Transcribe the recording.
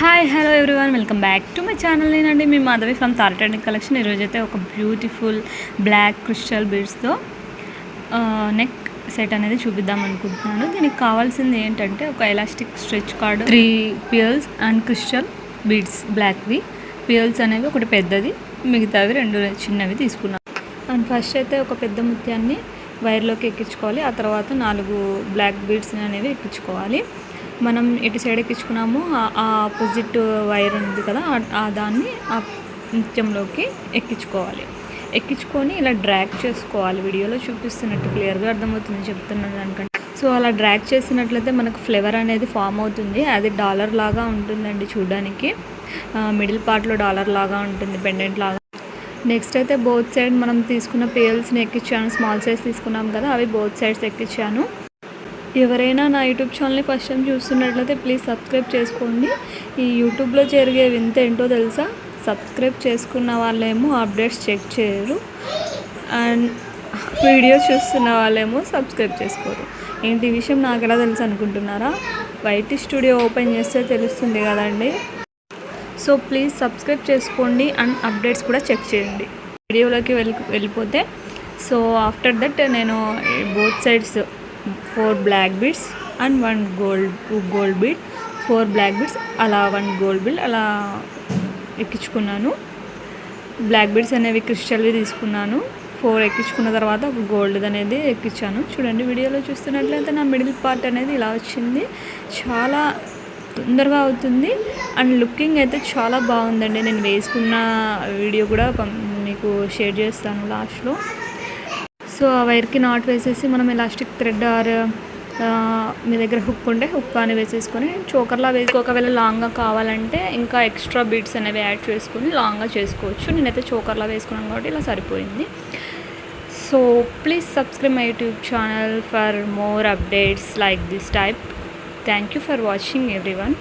Hi hello everyone. Welcome back to my channel. నేనండి మీ Madhavi from తారటెక్నిక్ కలెక్షన్. ఈరోజు అయితే ఒక బ్యూటిఫుల్ బ్లాక్ క్రిస్టల్ బీడ్స్తో నెక్ సెట్ అనేది చూపిద్దాం అనుకుంటున్నాను. దీనికి కావాల్సింది ఏంటంటే ఒక elastic stretch cord three pearls and crystal beads బ్లాక్వి. Pearls అనేవి ఒకటి పెద్దది మిగతావి రెండు చిన్నవి తీసుకున్నాను. అండ్ ఫస్ట్ అయితే ఒక పెద్ద ముత్యాన్ని వైర్లోకి ఎక్కించుకోవాలి. ఆ తర్వాత నాలుగు బ్లాక్ బీడ్స్ అనేవి ఎక్కించుకోవాలి. మనం ఎటు సైడ్ ఎక్కించుకున్నామో ఆ- ఆపోజిట్ వైర్ ఉంది కదా ఆ- దాన్ని ఆ నృత్యంలోకి ఎక్కించుకోవాలి. ఎక్కించుకొని ఇలా డ్రాగ్ చేసుకోవాలి. వీడియోలో చూపిస్తున్నట్టు క్లియర్గా అర్థమవుతుంది చెప్తున్నాను దానికంటే. సో అలా డ్రాగ్ చేసినట్లయితే మనకు ఫ్లేవర్ అనేది ఫామ్ అవుతుంది. అది డాలర్ లాగా ఉంటుందండి చూడడానికి. మిడిల్ పార్ట్లో డాలర్ లాగా ఉంటుంది పెండెంట్ లాగా. నెక్స్ట్ అయితే బోత్ సైడ్ మనం తీసుకున్న పేల్స్ని ఎక్కించాను స్మాల్ సైజ్ తీసుకున్నాం కదా అవి బోత్ సైడ్స్ ఎక్కించాను. ఎవరైనా నా యూట్యూబ్ ఛానల్ని ఫస్ట్ టైం చూస్తున్నట్లయితే ప్లీజ్ సబ్స్క్రైబ్ చేసుకోండి. ఈ యూట్యూబ్లో జరిగే వింత ఏంటో తెలుసా? సబ్స్క్రైబ్ చేసుకున్న వాళ్ళేమో అప్డేట్స్ చెక్ చేయరు. అండ్ వీడియో చూస్తున్న వాళ్ళేమో సబ్స్క్రైబ్ చేసుకోరు. ఏంటి విషయం? నాకు ఎలా తెలుసు అనుకుంటున్నారా? వైట్ స్టూడియో ఓపెన్ చేస్తే తెలుస్తుంది కదండి. సో ప్లీజ్ సబ్స్క్రైబ్ చేసుకోండి అండ్ అప్డేట్స్ కూడా చెక్ చేయండి. వీడియోలోకి వెళ్ళి వెళ్ళిపోతే సో ఆఫ్టర్ దట్ నేను both sides four black beads and one gold gold bead four black beads అలా వన్ గోల్డ్ బీడ్ అలా ఎక్కించుకున్నాను. బ్లాక్ బీడ్స్ అనేవి క్రిస్టల్వి తీసుకున్నాను. ఫోర్ ఎక్కించుకున్న తర్వాత గోల్డ్ అనేది ఎక్కించాను. చూడండి వీడియోలో చూస్తున్నట్లయితే నా మిడిల్ పార్ట్ అనేది ఇలా వచ్చింది. చాలా తొందరగా అవుతుంది. అండ్ లుకింగ్ అయితే చాలా బాగుందండి. నేను వేసుకున్న వీడియో కూడా మీకు షేర్ చేస్తాను లాస్ట్లో. సో ఆ వైర్కి నాట్ వేసేసి మనం ఎలాస్టిక్ థ్రెడ్ ఆర్ మీ దగ్గర హుక్ ఉంటే హుక్ అని వేసేసుకొని చోకర్లా వేసి ఒకవేళ లాంగ్గా కావాలంటే ఇంకా ఎక్స్ట్రా బీడ్స్ అనేవి యాడ్ చేసుకొని లాంగ్గా చేసుకోవచ్చు. నేనైతే చోకర్లా వేసుకున్నాను కాబట్టి ఇలా సరిపోయింది. So please subscribe my YouTube channel for more updates like this type. Thank you for watching everyone